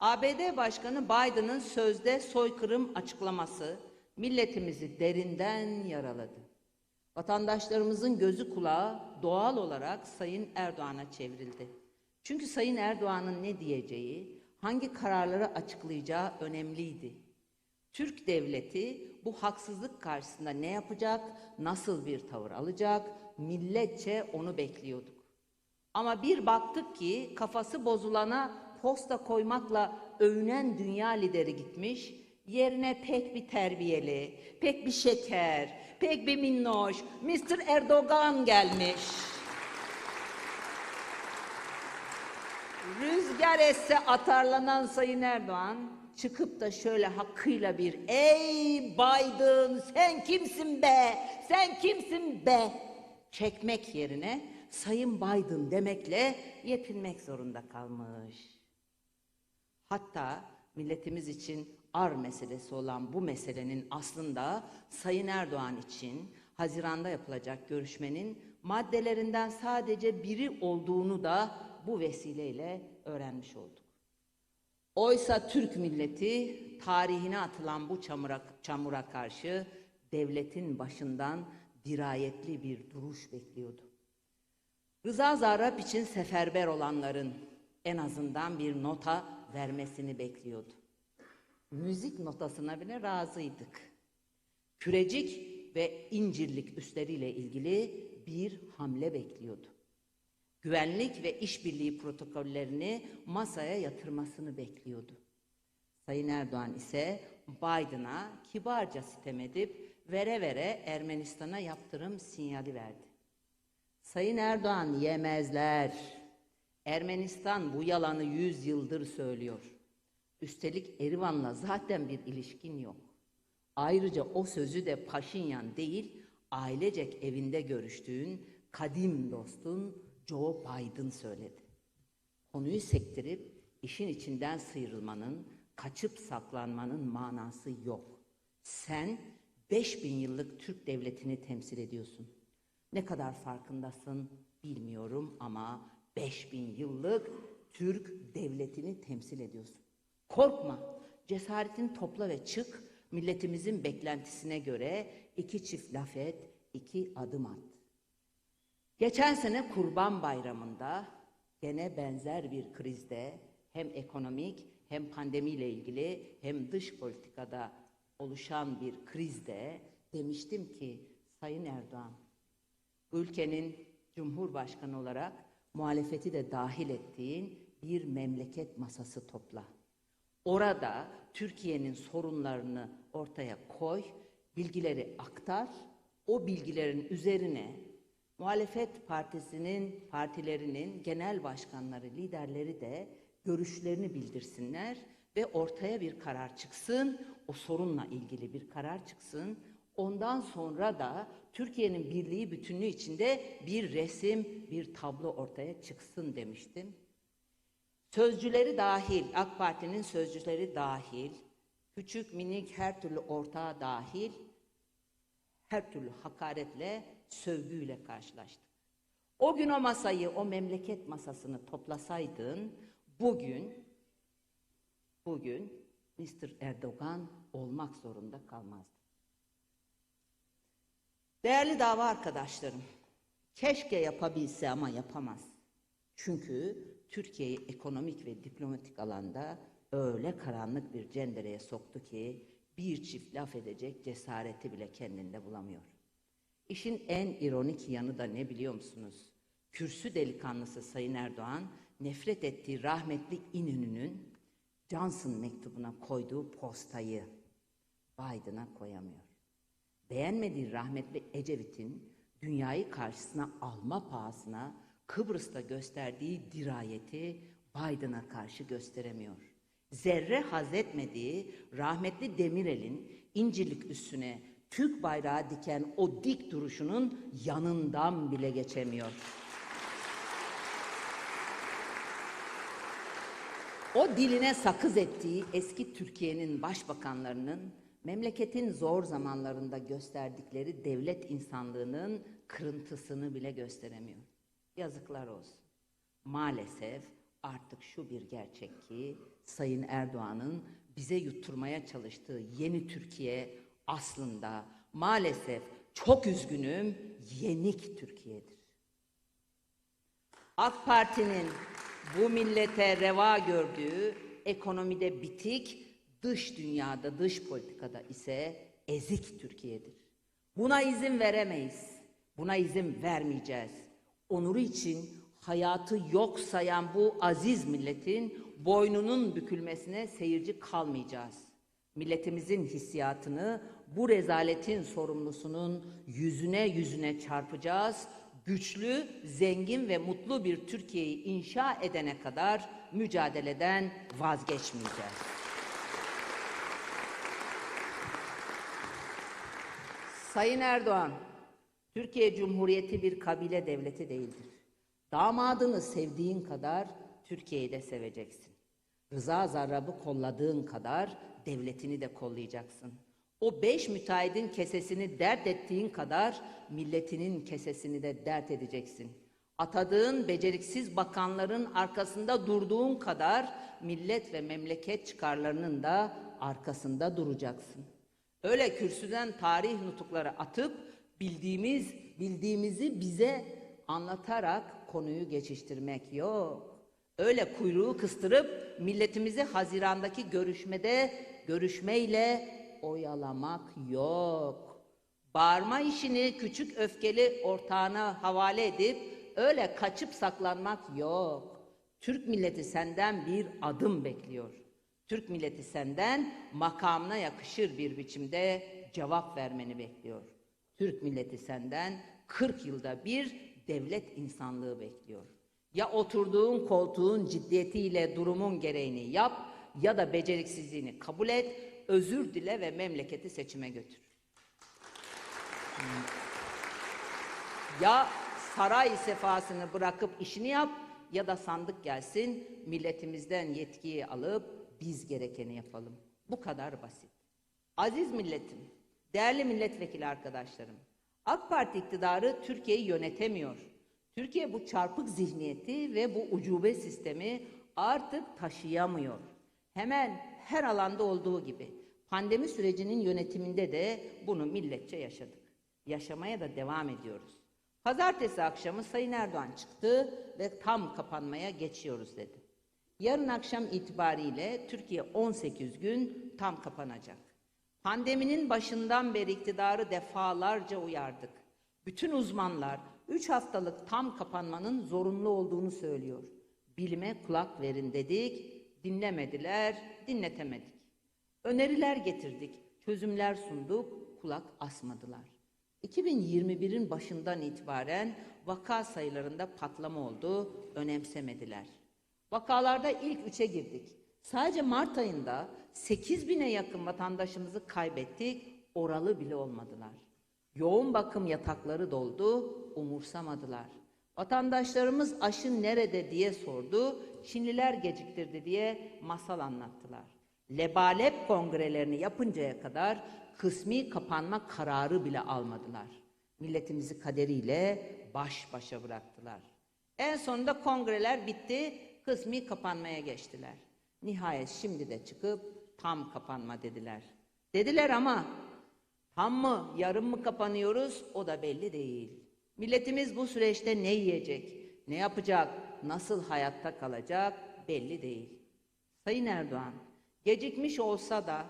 ABD Başkanı Biden'ın sözde soykırım açıklaması milletimizi derinden yaraladı. Vatandaşlarımızın gözü kulağı doğal olarak Sayın Erdoğan'a çevrildi. Çünkü Sayın Erdoğan'ın ne diyeceği, hangi kararları açıklayacağı önemliydi. Türk devleti bu haksızlık karşısında ne yapacak, nasıl bir tavır alacak, milletçe onu bekliyorduk. Ama bir baktık ki kafası bozulana posta koymakla övünen dünya lideri gitmiş, yerine pek bir terbiyeli, pek bir şeker, pek bir minnoş Mr. Erdoğan gelmiş. Rüzgar esse atarlanan Sayın Erdoğan çıkıp da şöyle hakkıyla bir ey Biden sen kimsin be sen kimsin be çekmek yerine Sayın Biden demekle yetinmek zorunda kalmış. Hatta milletimiz için ar meselesi olan bu meselenin aslında Sayın Erdoğan için Haziran'da yapılacak görüşmenin maddelerinden sadece biri olduğunu da bu vesileyle öğrenmiş olduk. Oysa Türk milleti tarihine atılan bu çamura, çamura karşı devletin başından dirayetli bir duruş bekliyordu. Rıza Zarrab için seferber olanların en azından bir nota vermesini bekliyordu. Müzik notasına bile razıydık. Kürecik ve incirlik üstleriyle ilgili bir hamle bekliyordu. Güvenlik ve işbirliği protokollerini masaya yatırmasını bekliyordu. Sayın Erdoğan ise Biden'a kibarca sitem edip vere vere Ermenistan'a yaptırım sinyali verdi. Sayın Erdoğan yemezler. Ermenistan bu yalanı yüz yıldır söylüyor. Üstelik Erivan'la zaten bir ilişkin yok. Ayrıca o sözü de Paşinyan değil, ailecek evinde görüştüğün kadim dostun Joe Biden söyledi. Konuyu sektirip işin içinden sıyrılmanın, kaçıp saklanmanın manası yok. Sen 5000 yıllık Türk devletini temsil ediyorsun. Ne kadar farkındasın bilmiyorum ama 5000 yıllık Türk devletini temsil ediyorsun. Korkma, cesaretini topla ve çık. Milletimizin beklentisine göre iki çift laf et, iki adım at. Geçen sene Kurban Bayramı'nda gene benzer bir krizde hem ekonomik hem pandemiyle ilgili hem dış politikada oluşan bir krizde demiştim ki Sayın Erdoğan ülkenin Cumhurbaşkanı olarak muhalefeti de dahil ettiğin bir memleket masası topla. Orada Türkiye'nin sorunlarını ortaya koy, bilgileri aktar, o bilgilerin üzerine muhalefet partisinin, partilerinin genel başkanları, liderleri de görüşlerini bildirsinler ve ortaya bir karar çıksın, o sorunla ilgili bir karar çıksın. Ondan sonra da Türkiye'nin birliği bütünlüğü içinde bir resim, bir tablo ortaya çıksın demiştim. Sözcüleri dahil, AK Parti'nin sözcüleri dahil, küçük minik her türlü ortağı dahil, her türlü hakaretle, sövgüyle karşılaştık. O gün o masayı, o memleket masasını toplasaydın, bugün, bugün Mr. Erdoğan olmak zorunda kalmazdı. Değerli dava arkadaşlarım, keşke yapabilse ama yapamaz. Çünkü Türkiye'yi ekonomik ve diplomatik alanda öyle karanlık bir cendereye soktu ki bir çift laf edecek cesareti bile kendinde bulamıyor. İşin en ironik yanı da ne biliyor musunuz? Kürsü delikanlısı Sayın Erdoğan nefret ettiği rahmetli İnönü'nün Johnson mektubuna koyduğu postayı Biden'a koyamıyor. Beğenmediği rahmetli Ecevit'in dünyayı karşısına alma pahasına Kıbrıs'ta gösterdiği dirayeti Biden'a karşı gösteremiyor. Zerre haz etmediği rahmetli Demirel'in incirlik üstüne Türk bayrağı diken o dik duruşunun yanından bile geçemiyor. O diline sakız ettiği eski Türkiye'nin başbakanlarının memleketin zor zamanlarında gösterdikleri devlet insanlığının kırıntısını bile gösteremiyor. Yazıklar olsun. Maalesef Artık şu bir gerçek ki Sayın Erdoğan'ın bize yutturmaya çalıştığı yeni Türkiye aslında maalesef çok üzgünüm yenik Türkiye'dir. AK Parti'nin bu millete reva gördüğü ekonomide bitik, dış dünyada, dış politikada ise ezik Türkiye'dir. Buna izin veremeyiz. Buna izin vermeyeceğiz. Onuru için hayatı yok sayan bu aziz milletin boynunun bükülmesine seyirci kalmayacağız. Milletimizin hissiyatını bu rezaletin sorumlusunun yüzüne yüzüne çarpacağız. Güçlü, zengin ve mutlu bir Türkiye'yi inşa edene kadar mücadeleden vazgeçmeyeceğiz. Sayın Erdoğan, Türkiye Cumhuriyeti bir kabile devleti değildir. Damadını sevdiğin kadar Türkiye'yi de seveceksin. Rıza Zarrab'ı kolladığın kadar devletini de kollayacaksın. O beş müteahhidin kesesini dert ettiğin kadar milletinin kesesini de dert edeceksin. Atadığın beceriksiz bakanların arkasında durduğun kadar millet ve memleket çıkarlarının da arkasında duracaksın. Öyle kürsüden tarih nutukları atıp bildiğimiz bildiğimizi bize anlatarak konuyu geçiştirmek yok. Öyle kuyruğu kıstırıp milletimizi Haziran'daki görüşmede görüşmeyle oyalamak yok. Bağırma işini küçük öfkeli ortağına havale edip öyle kaçıp saklanmak yok. Türk milleti senden bir adım bekliyor. Türk milleti senden makamına yakışır bir biçimde cevap vermeni bekliyor. Türk milleti senden 40 yılda bir devlet insanlığı bekliyor. Ya oturduğun koltuğun ciddiyetiyle durumun gereğini yap ya da beceriksizliğini kabul et, özür dile ve memleketi seçime götür. Ya saray sefasını bırakıp işini yap ya da sandık gelsin milletimizden yetkiyi alıp biz gerekeni yapalım. Bu kadar basit. Aziz milletim, değerli milletvekili arkadaşlarım, AK Parti iktidarı Türkiye'yi yönetemiyor. Türkiye bu çarpık zihniyeti ve bu ucube sistemi artık taşıyamıyor. Hemen her alanda olduğu gibi pandemi sürecinin yönetiminde de bunu milletçe yaşadık. Yaşamaya da devam ediyoruz. Pazartesi akşamı Sayın Erdoğan çıktı ve tam kapanmaya geçiyoruz dedi. Yarın akşam itibariyle Türkiye 18 gün tam kapanacak. Pandeminin başından beri iktidarı defalarca uyardık. Bütün uzmanlar 3 haftalık tam kapanmanın zorunlu olduğunu söylüyor. Bilime kulak verin dedik, dinlemediler, dinletemedik. Öneriler getirdik, çözümler sunduk, kulak asmadılar. 2021'in başından itibaren vaka sayılarında patlama oldu, önemsemediler. Vakalarda ilk üçe girdik. Sadece Mart ayında 8 bine yakın vatandaşımızı kaybettik, oralı bile olmadılar. Yoğun bakım yatakları doldu, umursamadılar. Vatandaşlarımız aşı nerede diye sordu, Çinliler geciktirdi diye masal anlattılar. Lebalep kongrelerini yapıncaya kadar kısmi kapanma kararı bile almadılar. Milletimizi kaderiyle baş başa bıraktılar. En sonunda kongreler bitti, kısmi kapanmaya geçtiler. Nihayet şimdi de çıkıp tam kapanma dediler. Dediler ama tam mı, yarım mı kapanıyoruz o da belli değil. Milletimiz bu süreçte ne yiyecek, ne yapacak, nasıl hayatta kalacak belli değil. Sayın Erdoğan, gecikmiş olsa da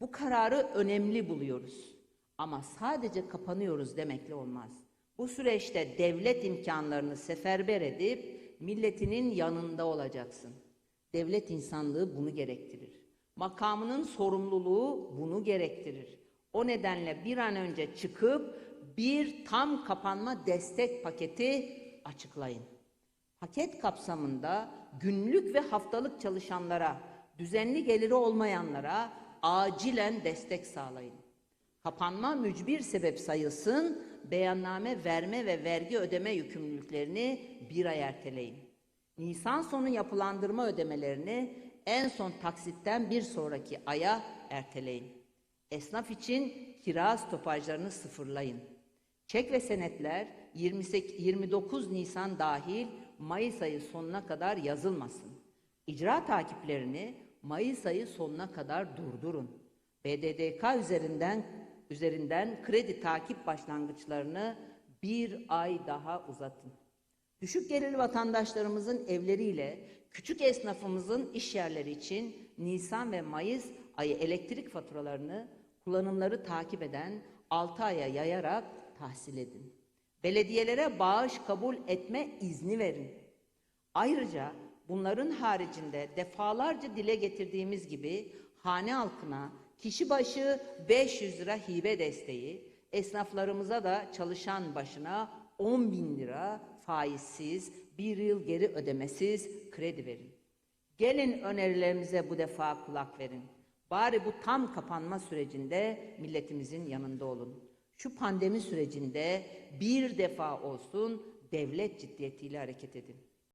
bu kararı önemli buluyoruz. Ama sadece kapanıyoruz demekle olmaz. Bu süreçte devlet imkanlarını seferber edip milletinin yanında olacaksın. Devlet insanlığı bunu gerektirir. Makamının sorumluluğu bunu gerektirir. O nedenle bir an önce çıkıp bir tam kapanma destek paketi açıklayın. Paket kapsamında günlük ve haftalık çalışanlara, düzenli geliri olmayanlara acilen destek sağlayın. Kapanma mücbir sebep sayılsın, beyanname verme ve vergi ödeme yükümlülüklerini bir ay erteleyin. Nisan sonu yapılandırma ödemelerini en son taksitten bir sonraki aya erteleyin. Esnaf için kira stopajlarını sıfırlayın. Çek ve senetler 28, 29 Nisan dahil Mayıs ayı sonuna kadar yazılmasın. İcra takiplerini Mayıs ayı sonuna kadar durdurun. BDDK üzerinden üzerinden kredi takip başlangıçlarını bir ay daha uzatın. Düşük gelirli vatandaşlarımızın evleriyle küçük esnafımızın iş yerleri için Nisan ve Mayıs ayı elektrik faturalarını kullanımları takip eden 6 aya yayarak tahsil edin. Belediyelere bağış kabul etme izni verin. Ayrıca bunların haricinde defalarca dile getirdiğimiz gibi hane halkına kişi başı 500 lira hibe desteği, esnaflarımıza da çalışan başına 10 bin lira faizsiz, bir yıl geri ödemesiz kredi verin. Gelin önerilerimize bu defa kulak verin. Bari bu tam kapanma sürecinde milletimizin yanında olun. Şu pandemi sürecinde bir defa olsun devlet ciddiyetiyle hareket edin.